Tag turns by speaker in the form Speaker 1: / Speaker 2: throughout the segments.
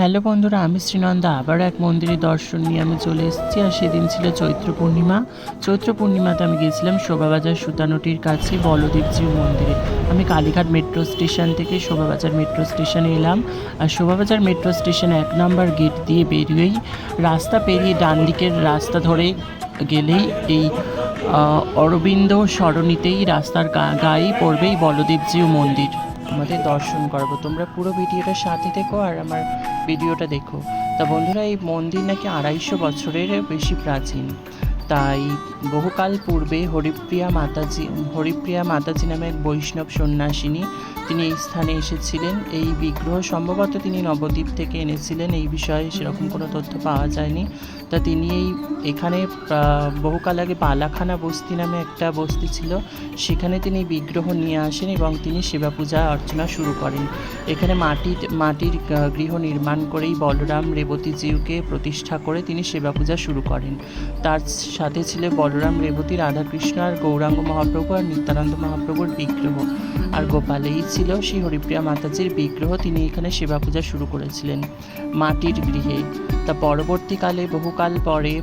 Speaker 1: Hello বন্ধুরা, আমি শ্রীনন্দা। আবার এক মন্দিরে দর্শন নিয়ে আমি চলে এসেছি, আর সেদিন ছিল চৈত্র পূর্ণিমা। চৈত্র পূর্ণিমাতে আমি গিয়েছিলাম শোভাবাজার সুতানুটির কাছে বলদেবজিউ মন্দিরে। আমি কালীঘাট মেট্রো স্টেশন থেকে শোভাবাজার মেট্রো স্টেশনে এলাম, আর শোভাবাজার মেট্রো স্টেশনে এক নম্বর গেট দিয়ে বেরিয়েই রাস্তা পেরিয়ে ডান দিকের রাস্তা ধরে গেলেই এই অরবিন্দ সরণিতেই রাস্তার গায়েই পড়বেই বলদেবজিউ মন্দির। আমাদের দর্শন করব। তোমরা পুরো ভিডিওটা সাথে দেখো আর আমার ভিডিওটা দেখো। তা বন্ধুরা, এই মন্দির নাকি আড়াইশো বছরের বেশি প্রাচীন। তাই বহুকাল পূর্বে হরিপ্রিয়া মাতাজি হরিপ্রিয়া মাতাজি নামে এক বৈষ্ণব সন্ন্যাসিনী তিনি এই স্থানে এসেছিলেন। এই বিগ্রহ সম্ভবত তিনি নবদ্বীপ থেকে এনেছিলেন। এই বিষয়ে সেরকম কোনো তথ্য পাওয়া যায়নি। তা তিনি এই এখানে বহুকাল আগে পালাখানা বস্তি নামে একটা বস্তি ছিল। সেখানে তিনি বিগ্রহ নিয়ে আসেন এবং তিনি সেবা পূজা অর্চনা শুরু করেন। এখানে মাটির মাটির গৃহ নির্মাণ করেই বলরাম রেবতীজিউকে প্রতিষ্ঠা করে তিনি সেবা পূজা শুরু করেন। তার সাথে ছিল বলরাম, রেবতী, রাধাকৃষ্ণ আর গৌরাঙ্গ মহাপ্রভু আর নিত্যানন্দ মহাপ্রভুর বিগ্রহ। আর গোপালেই ছিল শ্রী হরিপ্রিয়া মাতাজির বিগ্রহ, তিনি এখানে সেবা পূজা শুরু করেছিলেন মাটির গৃহে। তা পরবর্তীকালে বহুকাল পরে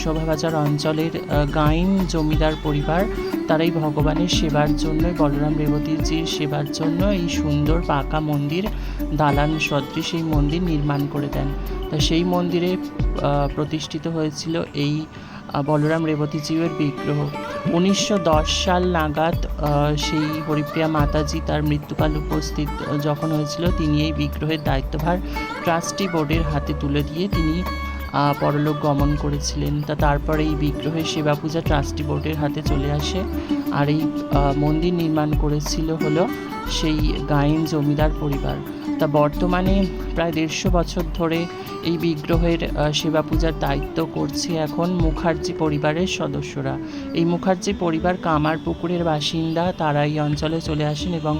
Speaker 1: শোভাবাজার অঞ্চলের গাইন জমিদার পরিবার তারাই ভগবানের সেবার জন্য, বলরাম, রেবতীজির সেবার জন্য এই সুন্দর পাকা মন্দির, দালান সদৃশ এই মন্দির নির্মাণ করে দেন। তা সেই মন্দিরে প্রতিষ্ঠিত হয়েছিল এই বলরাম রেবতীজিউয়ের বিগ্রহ। উনিশশো দশ সাল নাগাদ সেই হরিপ্রিয়া মাতাজি তার মৃত্যুকাল উপস্থিত যখন হয়েছিল, তিনি এই বিগ্রহের দায়িত্বভার ট্রাস্টি বোর্ডের হাতে তুলে দিয়ে তিনি পরলোক গমন করেছিলেন। তা তারপরে এই বিগ্রহের সেবা পূজা ট্রাস্টি বোর্ডের হাতে চলে আসে। আর এই মন্দির নির্মাণ করেছিল হলো সেই গায়েন জমিদার পরিবার। তা বর্তমানে প্রায় দেড়শো বছর ধরে এই বিগ্রহের সেবা পূজার দায়িত্ব করছে এখন মুখার্জি পরিবারের সদস্যরা। এই মুখার্জি পরিবার কামার পুকুরের বাসিন্দা তারা এই অঞ্চলে চলে আসেন এবং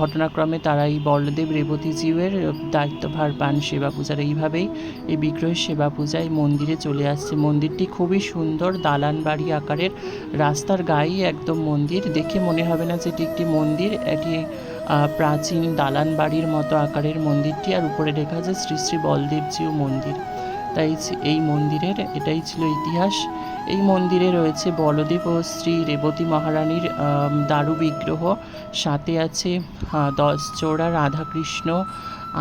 Speaker 1: ঘটনাক্রমে তারা এই বলদেব রেবতীজিউয়ের দায়িত্বভার পান সেবা পূজার এইভাবেই এই বিগ্রহের সেবা পূজায় মন্দিরে চলে আসছে। মন্দিরটি খুবই সুন্দর দালান বাড়ি আকারের। রাস্তার গায়েই একদম মন্দির। দেখে মনে হবে না যে এটি একটি মন্দির, এটি প্রাচীন দালান বাড়ির মতো আকারের মন্দিরটি, আর উপরে লেখা আছে শ্রী শ্রী বলদেবজিউ মন্দির। তাই এই মন্দিরের, এটাই ছিল ইতিহাস। এই মন্দিরে রয়েছে বলদেব ও শ্রী রেবতী মহারানীর দারু বিগ্রহ। সাথে আছে দশ চোড়া রাধাকৃষ্ণ।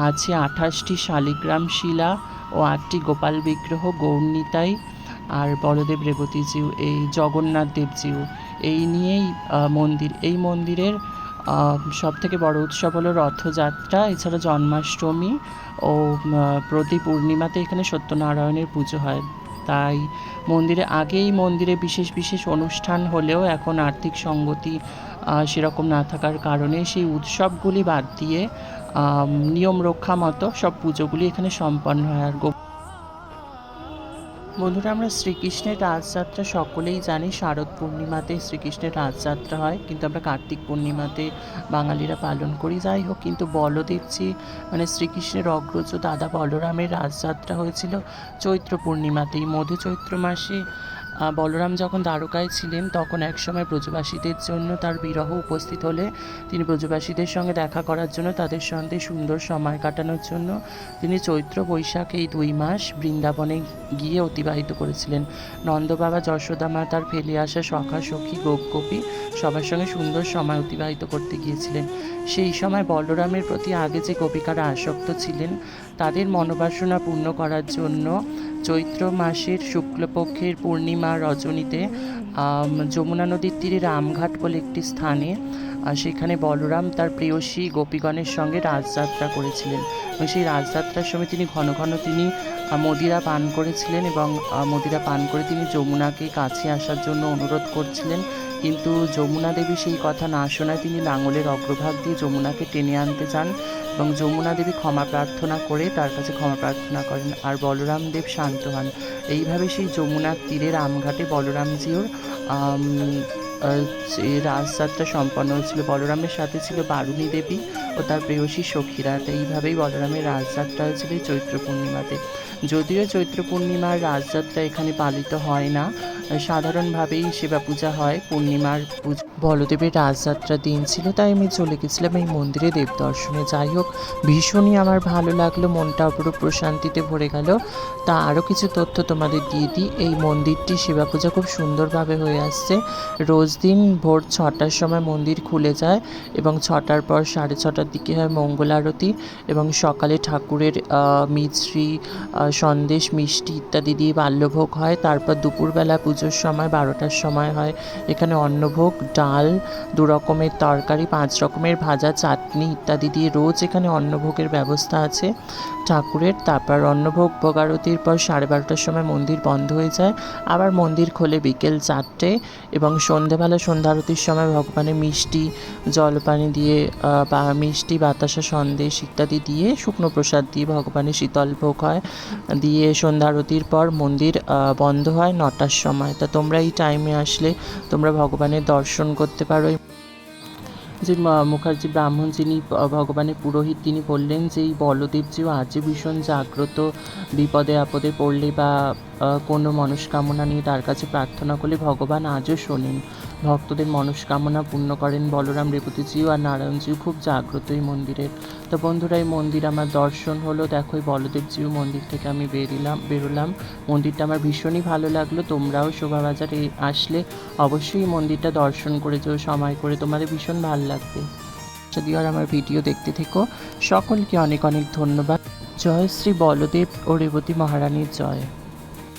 Speaker 1: আছে আঠাশটি শালিগ্রাম শিলা ও আটটি গোপাল বিগ্রহ গৌরনীতাই। আর বলদেব রেবতীজিউ এই জগন্নাথ দেবজিউ এই নিয়েই মন্দির, এই মন্দিরের সব থেকে বড় উৎসব হলো রথযাত্রা, এছাড়া জন্মাষ্টমী ও প্রতি পূর্ণিমাতে এখানে সত্যনারায়ণের পুজো হয়। তাই মন্দিরে আগেই মন্দিরে বিশেষ বিশেষ অনুষ্ঠান হলেও এখন আর্থিক সঙ্গতি সেরকম না থাকার কারণে সেই উৎসবগুলি বাদ দিয়ে নিয়ম রক্ষা মতো সব পুজোগুলি এখানে সম্পন্ন হয়। আর বন্ধুরা, আমরা শ্রীকৃষ্ণের রাজযাত্রা সকলেই জানি, শারদ পূর্ণিমাতে শ্রীকৃষ্ণের রাজযাত্রা হয়, কিন্তু আমরা কার্তিক পূর্ণিমাতে বাঙালিরা পালন করি। যাই হোক, কিন্তু বলদেবজি মানে শ্রীকৃষ্ণের অগ্রজ দাদা বলরামের রাজযাত্রা হয়েছিল চৈত্র পূর্ণিমাতেই। মধু চৈত্র মাসে বলরাম যখন দ্বারকায় ছিলেন, তখন একসময় ব্রজবাসীদের জন্য তার বিরহ উপস্থিত হলে তিনি ব্রজবাসীদের সঙ্গে দেখা করার জন্য তাদের সঙ্গে সুন্দর সময় কাটানোর জন্য তিনি চৈত্র বৈশাখ এই দুই মাস বৃন্দাবনে গিয়ে অতিবাহিত করেছিলেন। নন্দবাবা যশোদা মা তার ফেলে আসা সখা, সখী, গোপ, গোপী সবার সঙ্গে সুন্দর সময় অতিবাহিত করতে গিয়েছিলেন। সেই সময় বলরামের প্রতি আগে যে গোপিকারা আসক্ত ছিলেন, তাদের মনোবাসনা পূর্ণ করার জন্য চৈত্র মাসের শুক্লপক্ষের পূর্ণিমা রজনীতে যমুনা নদীর তীরে রামঘাট বলে একটি স্থানে সেখানে বলরাম তার প্রেয়সী গোপীগণের সঙ্গে রাজযাত্রা করেছিলেন। এবং সেই রাজযাত্রার সময় তিনি ঘন ঘন তিনি মদিরা পান করেছিলেন এবং মদিরা পান করে তিনি যমুনাকে কাছে আসার জন্য অনুরোধ করছিলেন। কিন্তু যমুনা দেবী সেই কথা না শোনায় তিনি লাঙলের অগ্রভাগ দিয়ে যমুনাকে টেনে আনতে চান। এবং যমুনা দেবী ক্ষমা প্রার্থনা করে তার কাছে ক্ষমা প্রার্থনা করেন। আর বলরাম দেব শান্ত হন। এইভাবে সেই যমুনার তীরে রামঘাটে বলরামজিওর রাজযাত্রা সম্পন্ন হয়েছিল, বলরামের সাথে ছিল বারুণী দেবী ও তার প্রেয়সী সখীরা এইভাবেই বলরামের রাজযাত্রা হয়েছিল চৈত্র পূর্ণিমাতে। যদিও চৈত্র পূর্ণিমার রাজযাত্রা এখানে পালিত হয় না, সাধারণভাবেই সেবা পূজা হয়, পূর্ণিমার পূজা বলদেবের রাজযাত্রা দিন ছিল, তাই আমি চলে গেছিলাম এই মন্দিরে দেব দর্শনে। যাই হোক, ভীষণই আমার ভালো লাগল, মনটা পুরো প্রশান্তিতে ভরে গেল। তা আরও কিছু তথ্য তোমাদের দিয়ে দিই। এই মন্দিরটি সেবা পূজা খুব সুন্দরভাবে হয়ে আসছে। রোজ দিন ভোর ছটার সময় মন্দির খুলে যায় এবং ছটার পর সাড়ে ছটার দিকে হয় মঙ্গল আরতি এবং সকালে ঠাকুরের মিশ্রি সন্দেশ, মিষ্টি ইত্যাদি দিয়ে বাল্যভোগ হয়। তারপর দুপুরবেলা পুজোর সময় বারোটার সময় হয়। এখানে অন্নভোগ, ডাল, দু রকমের তরকারি, পাঁচ রকমের ভাজা, চাটনি ইত্যাদি দিয়ে রোজ এখানে অন্নভোগের ব্যবস্থা আছে ঠাকুরের। তারপর অন্নভোগ, ভোগারতির পর সাড়ে বারোটার সময় মন্দির বন্ধ হয়ে যায়। আবার মন্দির খোলে বিকেল চারটে এবং সন্ধেবেলা সন্ধ্যা আরতির সময় ভগবানের মিষ্টি, জলপানি দিয়ে বা মিষ্টি বাতাসা সন্দেশ ইত্যাদি দিয়ে শুকনো প্রসাদ দিয়ে ভগবানের শীতল ভোগ হয়। দিয়ে সন্ধ্যা আরতির পর মন্দির বন্ধ হয় নটার সময়। তা তোমরা এই টাইমে আসলে তোমরা ভগবানের দর্শন করতে পারো। যে মুখার্জি ব্রাহ্মণ যিনি ভগবানের পুরোহিত তিনি বললেন যে এই বলদেবজিও আজও ভীষণ জাগ্রত, বিপদে আপদে পড়লে বা কোনো মনস্কামনা নিয়ে তার কাছে প্রার্থনা করলে ভগবান আজও শোনেন। ভক্তদের মনস্কামনা পূর্ণ করেন বলরাম রেবতীজিও আর নারায়ণজিও। খুব জাগ্রত এই মন্দিরের তো বন্ধুরা, এই মন্দির আমার দর্শন হলো। দেখো, এই বলদেবজিও মন্দির থেকে আমি বেরিলাম, বেরোলাম। মন্দিরটা আমার ভীষণই ভালো লাগল। তোমরাও শোভাবাজারে আসলে অবশ্যই এই মন্দিরটা দর্শন করে যেও, সময় করে। তোমাদের ভীষণ ভালো লাগবে। যদি আর আমার ভিডিও দেখতে থেকো, সকলকে অনেক অনেক ধন্যবাদ। জয় শ্রী বলদেব ও রেবতী মহারানীর জয়।